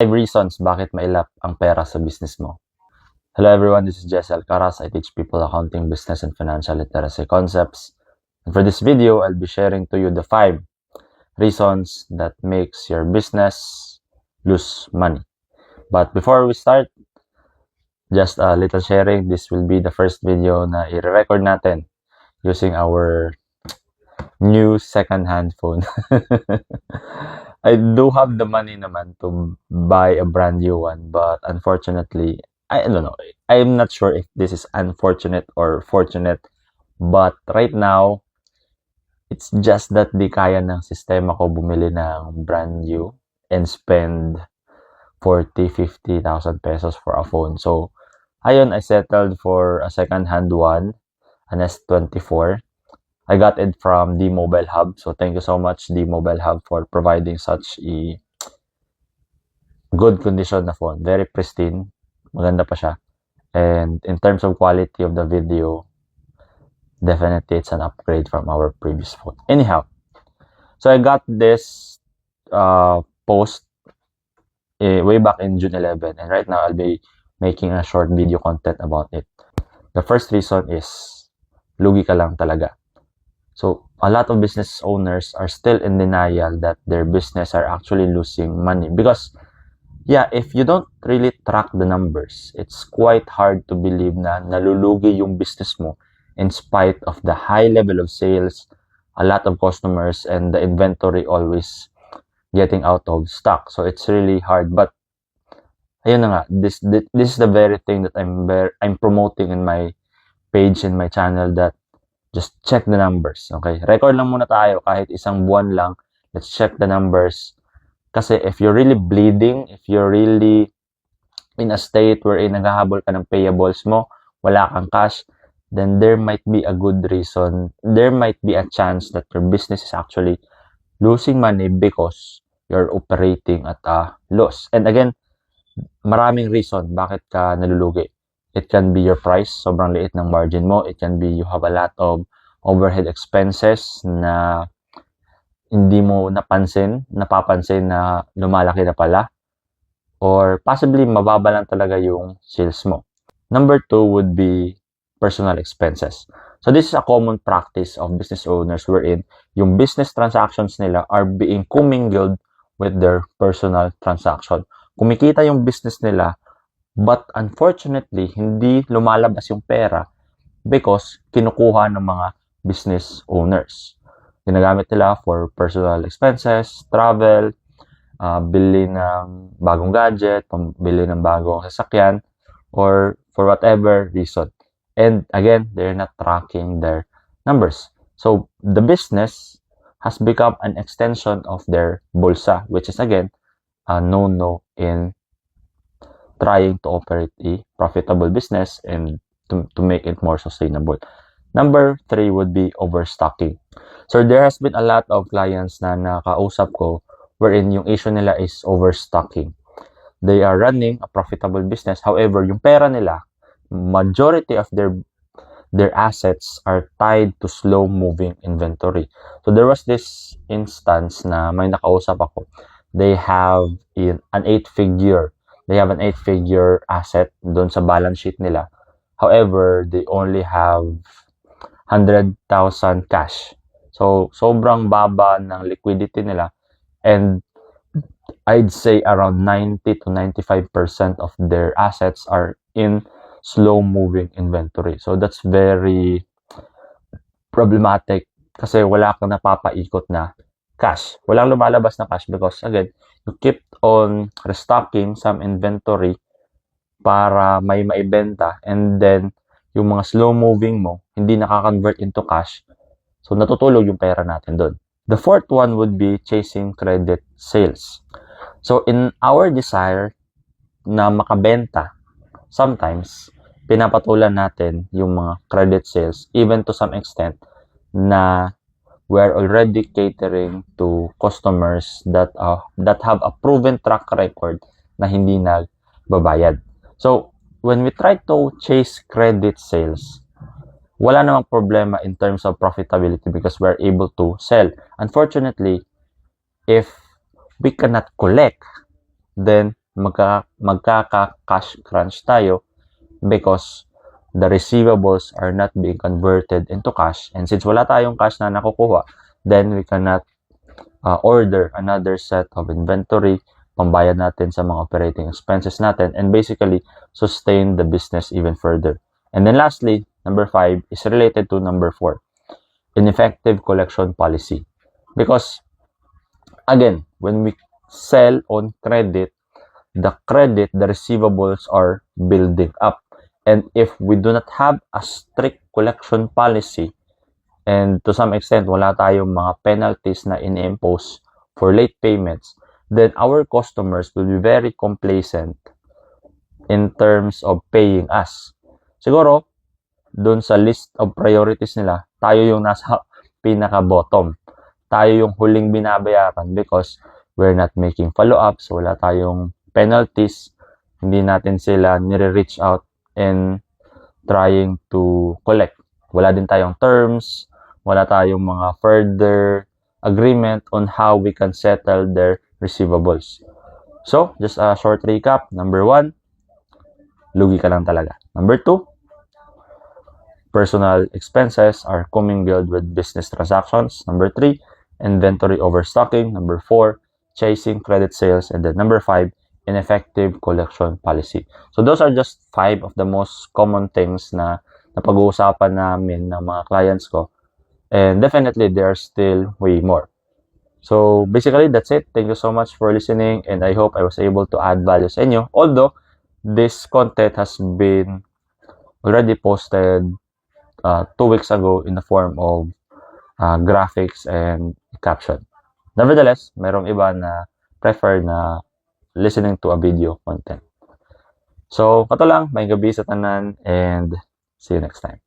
5 reasons bakit mailap ang pera sa business mo. Hello everyone, this is Jess Alcaraz. I teach people accounting, business, and financial literacy concepts. And for this video, I'll be sharing to you the 5 reasons that makes your business lose money. But before we start, just a little sharing. This will be the first video na i-record natin using our new second-hand phone. I do have the money naman to buy a brand new one, but unfortunately, I don't know. I'm not sure if this is unfortunate or fortunate, but right now, it's just that di kaya ng sistema ko bumili ng brand new and spend 40, 50,000 pesos for a phone. So, ayun, I settled for a second-hand one, an S24. I got it from the Mobile Hub. So thank you so much, the Mobile Hub, for providing such a good condition na phone. Very pristine. Maganda pa siya. And in terms of quality of the video, definitely it's an upgrade from our previous phone. Anyhow, so I got this uh, post eh, way back in June 11 and right now I'll be making a short video content about it. The first reason is lugi ka lang talaga. So, a lot of business owners are still in denial that their business are actually losing money because yeah, if you don't really track the numbers, it's quite hard to believe na nalulugi yung business mo in spite of the high level of sales, a lot of customers, and the inventory always getting out of stock. So, it's really hard. But, ayun na nga, this, this, is the very thing that I'm, I'm promoting in my page and my channel that just check the numbers. Okay? Record lang muna tayo kahit isang buwan lang. Let's check the numbers. Kasi if you're really bleeding, if you're really in a state wherein naghahabol ka ng payables mo, wala kang cash, then there might be a good reason, there might be a chance that your business is actually losing money because you're operating at a loss. And again, maraming reason bakit ka nalulugi. It can be your price, sobrang liit ng margin mo. It can be you have a lot of overhead expenses na hindi mo napansin, napapansin na lumalaki na pala. Or possibly mababa lang talaga yung sales mo. Number two would be personal expenses. So this is a common practice of business owners wherein yung business transactions nila are being commingled with their personal transaction. Kumikita yung business nila But unfortunately, hindi lumalabas yung pera because kinukuha ng mga business owners. Ginagamit nila for personal expenses, travel, uh, bili ng bagong gadget, pambili ng bagong sasakyan, or for whatever reason. And again, they're not tracking their numbers. So the business has become an extension of their bulsa, which is again a no-no in trying to operate a profitable business and to, to make it more sustainable. Number three would be overstocking. So there has been a lot of clients na nakausap ko wherein yung issue nila is overstocking. They are running a profitable business. However, yung pera nila, majority of their their assets are tied to slow moving inventory. So there was this instance na may nakausap ako. They have in an eight figure they have an 8-figure asset doon sa balance sheet nila. However, they only have 100,000 cash. So, sobrang baba ng liquidity nila. And I'd say around 90 to 95% of their assets are in slow-moving inventory. So, that's very problematic kasi wala kang napapaikot na cash. Walang lumalabas na cash because, again, you keep on restocking some inventory para may maibenta and then yung mga slow moving mo hindi nakaka-convert into cash. So natutulog yung pera natin doon the fourth one would be chasing credit sales. So in our desire na makabenta sometimes pinapatulan natin yung mga credit sales even to some extent na we're already catering to customers that uh, that have a proven track record na hindi nagbabayad. So, when we try to chase credit sales, wala namang problema in terms of profitability because we're able to sell. Unfortunately, if we cannot collect, then magka, magkaka-cash crunch tayo because the receivables are not being converted into cash. And since wala tayong cash na nakukuha, then we cannot uh, order another set of inventory, pambayad natin sa mga operating expenses natin, and basically sustain the business even further. And then lastly, number five is related to number four, ineffective collection policy. Because again, when we sell on credit, the credit, the receivables are building up. And if we do not have a strict collection policy, and to some extent, wala tayong mga penalties na in-impose for late payments, then our customers will be very complacent in terms of paying us. Siguro, dun sa list of priorities nila, tayo yung nasa pinaka-bottom. Tayo yung huling binabayaran because we're not making follow-ups, wala tayong penalties, hindi natin sila nire-reach out and trying to collect. Wala din tayong terms, wala tayong mga further agreement on how we can settle their receivables. So, just a short recap. Number one, lugi ka lang talaga. Number two, personal expenses are commingled with business transactions. Number three, inventory overstocking. Number four, chasing credit sales. And then number five, ineffective collection policy. So those are just five of the most common things na napag-uusapan namin ng mga clients ko. And definitely, there are still way more. So basically, that's it. Thank you so much for listening and I hope I was able to add value sa inyo. Although, this content has been already posted uh, two weeks ago in the form of uh, graphics and caption. Nevertheless, merong iba na prefer na listening to a video content. So, kato lang, may gabi sa tanan and see you next time.